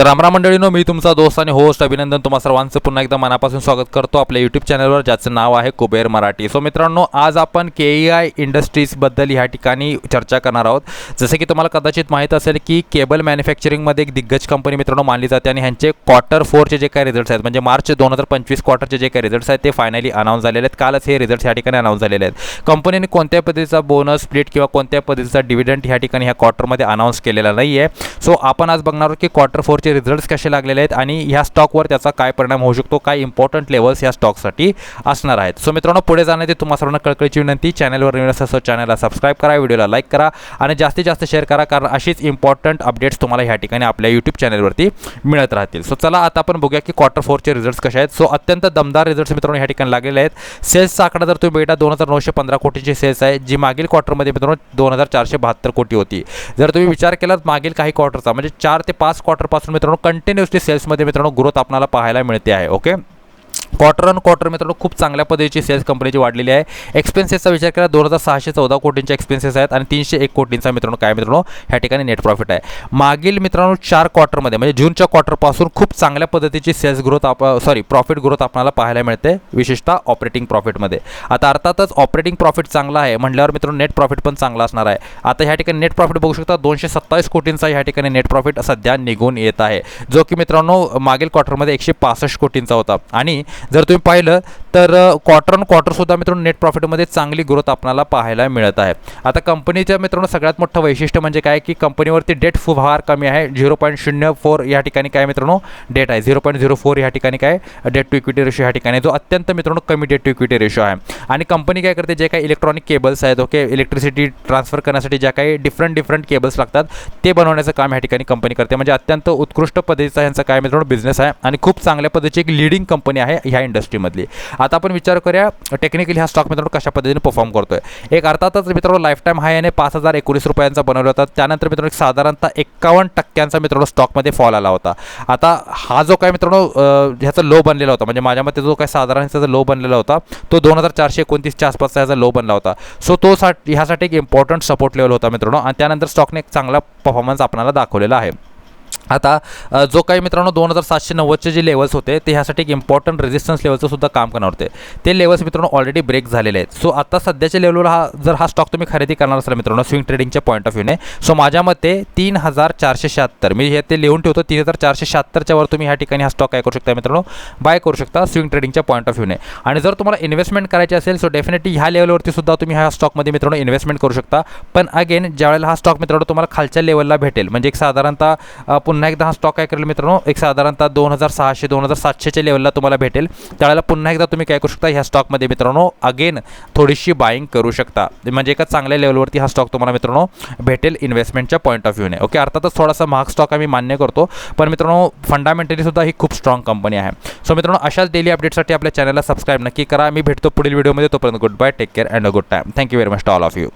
तर रामराम मंडळीनो मी तुमचा दोस्त आणि होस्ट अभिनंदन तुम्हा सर्वांचं पुन्हा एकदा मनापासून स्वागत करतो आपल्या यूट्यूब चॅनलवर ज्याचं नाव आहे कुबेर मराठी. सो मित्रांनो आज आपण के ई आय इंडस्ट्रीजबद्दल ह्या ठिकाणी चर्चा करणार आहोत. जसं की तुम्हाला कदाचित माहीत असेल की केबल मॅन्युफॅक्चरिंगमध्ये एक दिग्गज कंपनी मित्रांनो मानली जाते आणि ह्यांचे क्वार्टर फोरचे जे काही रिझल्ट्स आहेत म्हणजे मार्च दोन हजार पंचवीस क्वार्टरचे जे काही रिझल्ट्स आहेत ते फायनली अनाऊन्स झालेले आहेत. कालच हे रिझल्ट्स ह्या ठिकाणी अनाऊन्स झालेले आहेत. कंपनीने कोणत्या पद्धतीचा बोनस स्प्लिट किंवा कोणत्या पद्धतीचा डिव्हिडंट ह्या ठिकाणी ह्या क्वार्टरमध्ये अनाऊन्स केलेला नाही आहे सो आपण आज बघणार आहोत की क्वार्टर फोरचे रिझल्ट्स कसे लागलेले आहेत आणि ह्या स्टॉकवर त्याचा काय परिणाम होऊ शकतो? काय इम्पॉर्टंट लेवल्स या स्टॉकसाठी असणार आहेत? सो मित्रांनो पुढे जाण्याची तुम्हाला सर्वांना कळकळीची विनंती चॅनलवर नवीन असेल चॅनलला सबस्क्राईब करा व्हिडिओला लाईक करा आणि जास्तीत जास्त शेअर करा कारण अशीच इम्पॉर्टंट अपडेट्स तुम्हाला ह्या ठिकाणी आपल्या यूट्यूब चॅनलवरती मिळत राहतील. सो चला आता आपण बघूया की क्वार्टर फोरचे रिझल्ट्स कसे आहेत. सो अत्यंत दमदार रिझल्ट्स मित्रांनो ह्या ठिकाणी लागलेले आहेत. सेल्सचा आकडा जर तुम्ही बेटा दोन हजार नऊशे पंधरा कोटीची सेल्स आहे जी मागील क्वार्टरमध्ये मित्रांनो दोन हजार चारशे बहात्तर कोटी होती. जर तुम्ही विचार केलात मागील काही क्वार्टरचा म्हणजे चार ते पाच क्वार्टरपासून मित्रांनो कंटिन्युअसली सेल्समध्ये मित्रांनो ग्रोथ आपल्याला पाहायला मिळते आहे ओके क्वार्टर ऑन क्वार्टर मित्रांनो खूप चांगल्या पद्धतीची सेल्स कंपनीची वाढलेली आहे. एक्सपेन्सेसचा विचार केला दोन हजार सहाशे चौदा कोटींचे एक्सपेन्सेस आहेत आणि तीनशे एक कोटींचा मित्रांनो काय मित्रांनो ह्या ठिकाणी नेट प्रॉफिट आहे. मागील मित्रांनो चार क्वार्टरमध्ये म्हणजे जूनच्या क्वार्टरपासून खूप चांगल्या पद्धतीची सेल्स ग्रोथ आप सॉरी प्रॉफिट ग्रोथ आपल्याला पाहायला मिळते विशेषतः ऑपरेटिंग प्रॉफिटमध्ये आता अर्थातच ऑपरेटिंग प्रॉफिट चांगला आहे म्हटल्यावर मित्रांनो नेट प्रॉफिट पण चांगला असणार आहे. आता ह्या ठिकाणी नेट प्रॉफिट बघू शकता दोनशे सत्तावीस कोटींचा ह्या ठिकाणी नेट प्रॉफिट सध्या निघून येत आहे. जो की मित्रांनो मागील क्वार्टरमध्ये एकशे पासष्ट कोटींचा होता. आणि जर तुम्ही पाहिलं तर क्वार्टर ऑन क्वार्टरसुद्धा मित्रांनो नेट प्रॉफिटमध्ये चांगली ग्रोथ आपल्याला पाहायला मिळत आहे. आता कंपनीच्या मित्रांनो सगळ्यात मोठं वैशिष्ट्य म्हणजे काय? की कंपनीवरती डेट फार कमी आहे. झिरो पॉईंट शून्य फोर या ठिकाणी काय मित्रांनो? डेट आहे. झिरो पॉईंट झिरो फोर या ठिकाणी काय? डेट टू इक्विटी रेशो या ठिकाणी. जो अत्यंत मित्रांनो कमी डेट टू इक्विटी रेशो आहे. आणि कंपनी काय करते? जे काही इलेक्ट्रॉनिक केबल्स आहेत ओके इलेक्ट्रिसिटी ट्रान्सफर करण्यासाठी ज्या काही डिफरंट डिफरंट केबल्स लागतात ते बनवण्याचं काम ह्या ठिकाणी कंपनी करते. म्हणजे अत्यंत उत्कृष्ट पद्धतीचा यांचा काय मित्रांनो बिझनेस आहे. आणि खूप चांगल्या पद्धतीची एक लिडिंग कंपनी आहे ह्या इंडस्ट्रीमधली आता आपण विचार करूया टेक्निकली हा स्टॉक मित्रांनो कशा पद्धतीने परफॉर्म आहे एक अर्थातच मित्रांनो लाईफ टाईम हाय याने पाच हजार एकोणीस रुपयांचा बनवला होता. त्यानंतर मित्रांनो एक साधारणतः एकावन्न टक्क्यांचा मित्रांनो स्टॉकमध्ये फॉल आला होता. आता हा जो काय मित्रांनो ह्याचा लो बनलेला होता म्हणजे माझ्या मते जो काय साधारण त्याचा लो बनलेला होता तो दोन हजार चारशे एकोणतीसच्या आसपासचा ह्याचा लो बनला होता. सो तो सा ह्यासाठी एक इम्पॉर्टंट सपोर्ट लेवल होता मित्रांनो. आणि त्यानंतर स्टॉकने एक चांगला परफॉर्मन्स आपल्याला दाखवलेला आहे. आता जो काही मित्रांनो दोन हजार सातशे नव्वदचे जे लेवल्स होते ते ह्यासाठी एक इम्पॉर्टंट रेजिस्टन्स लेवलचं सुद्धा काम करणार होते. ते लेवल्स मित्रांनो ऑलरेडी ब्रेक झालेले आहेत. सो आता सध्याच्या लेवलवर हा जर हा स्टॉक तुम्ही खरेदी करणार असाल मित्रांनो स्विंग ट्रेडिंगच्या पॉईंट ऑफ व्ह्यूने सो माझ्या मते तीन हजार चारशे शहात्तर मी हे ते लिहून ठेवतो तीन हजार चारशे शहात्तरच्या वर तुम्ही ह्या ठिकाणी हा स्टॉक काय करू शकता मित्रांनो? बाय करू शकता स्विंग ट्रेडिंगच्या पॉईंट ऑफ व्ह्यूने आणि जर तुम्हाला इन्व्हेस्टमेंट करायची असेल सो डेफिनेटली ह्या लेवलवरती सुद्धा तुम्ही ह्या स्टॉकमध्ये मित्रांनो इन्व्हेस्टमेंट करू शकता. पण अगेन ज्यावेळेला हा स्टॉक मित्रांनो तुम्हाला खालच्या लेवलला भेटेल म्हणजे एक साधारणतः पुन्हा एकदा हा स्टॉक काय करेल मित्रांनो? एक साधारणतः दोन हजार सहाशे दोन हजार सातशेच्या लेवलला तुम्हाला भेटेल. त्यावेळेला पुन्हा एकदा तुम्ही काय करू शकता ह्या स्टॉकमध्ये मित्रांनो अगेन थोडीशी बाईंग करू शकता. म्हणजे एका चांगल्या लेवलवरती हा स्टॉक तुम्हाला मित्रांनो भेटेल इन्व्हेस्टमेंटच्या पॉईंट ऑफ व्ह्यूने ओके अर्थातच थोडासा महाग स्टॉक आम्ही मान्य करतो. पण मित्रांनो फंडामेंटली सुद्धा ही खूप स्ट्रॉंग कंपनी आहे. सो मित्रांनो अशाच डेली अपडेटसाठी आपल्या चॅनलला सबस्क्राईब नक्की करा. मी भेटतो पुढील व्हिडिओमध्ये तोपर्यंत good bye take care and a good time thank you very much all of you